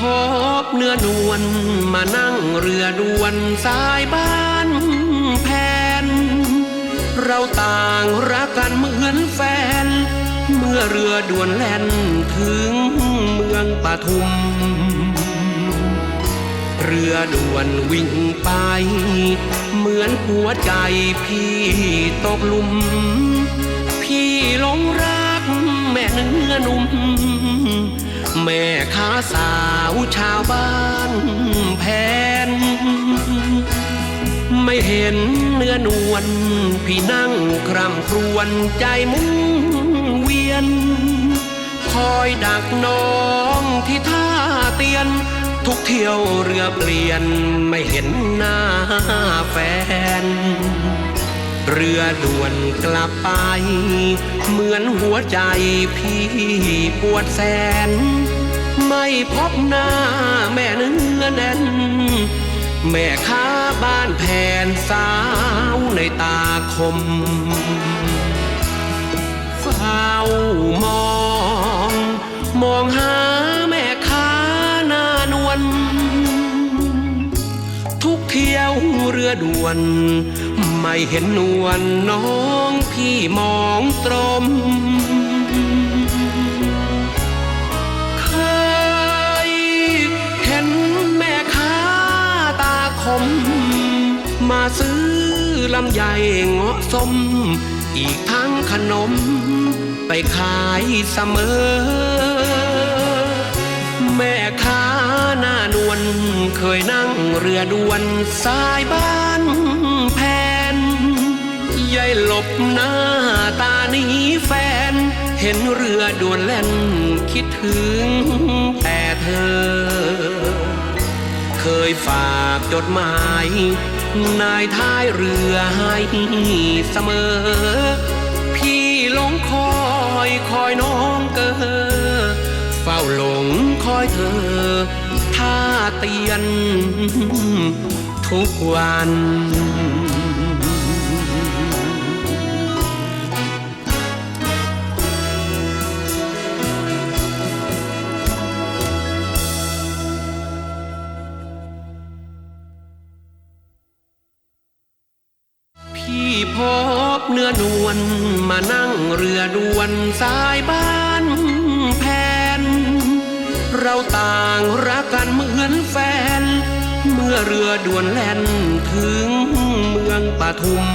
พบเนื้อนวลมานั่งเรือด่วนสายบ้านแผนเราต่างรักกันเหมือนแฟน เมื่อเรือด่วนแล่นถึงเมืองปทุม เรือด่วนวิ่งไป เหมือนหัวใจพี่ตกลุม พี่หลงรักแม่เนื้อนุ่ม แม่ค้าสาวชาวบ้านแพน ไม่เห็นเนื้อนวลพี่นั่งคร่ำครวญใจมุ้งเวียน คอยดักน้องที่ท่าเตียน ทุกเที่ยวเรือเปลี่ยนไม่เห็นหน้าแฟน เรือด่วนกลับไป เหมือนหัวใจพี่ปวดแสน ไม่พบหน้าแม่เนื้อแน่น แม่ค้าบ้านแผนสาวในตาคมเฝ้ามอง มองหาแม่ค้าหน้านวลทุกเที่ยวเรือด่วน ไม่เห็นนวลน้องพี่มองตรม เคยเห็นแม่ค้าตาคม มาซื้อลำไยเงาะสม อีกทั้งขนม ไปขายเสมอ แม่ค้าหน้านวลเคยนั่งเรือด่วนสายบ้าน ยายหลบหน้าตาหนีแฟน เห็นเรือด่วนแล่นคิดถึงแต่เธอ เคยฝากจดหมาย นายท้ายเรือให้เสมอ พี่หลงคอยคอยน้องเกอเฝ้าหลงคอยเธอท่าเตียนทุกวัน พี่พบเนื้อนวลมานั่งเรือด่วนสายบ้านแผนเราต่างรักกันเหมือนแฟน เมื่อเรือด่วนแล่นถึงเมืองปทุม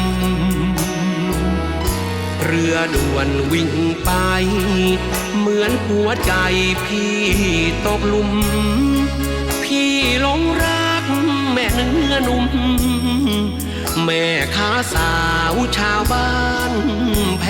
เรือด่วนวิ่งไป เหมือนหัวใจพี่ตกลุม พี่หลงรักแม่เนื้อนุ่ม สาวชาวบ้านแพ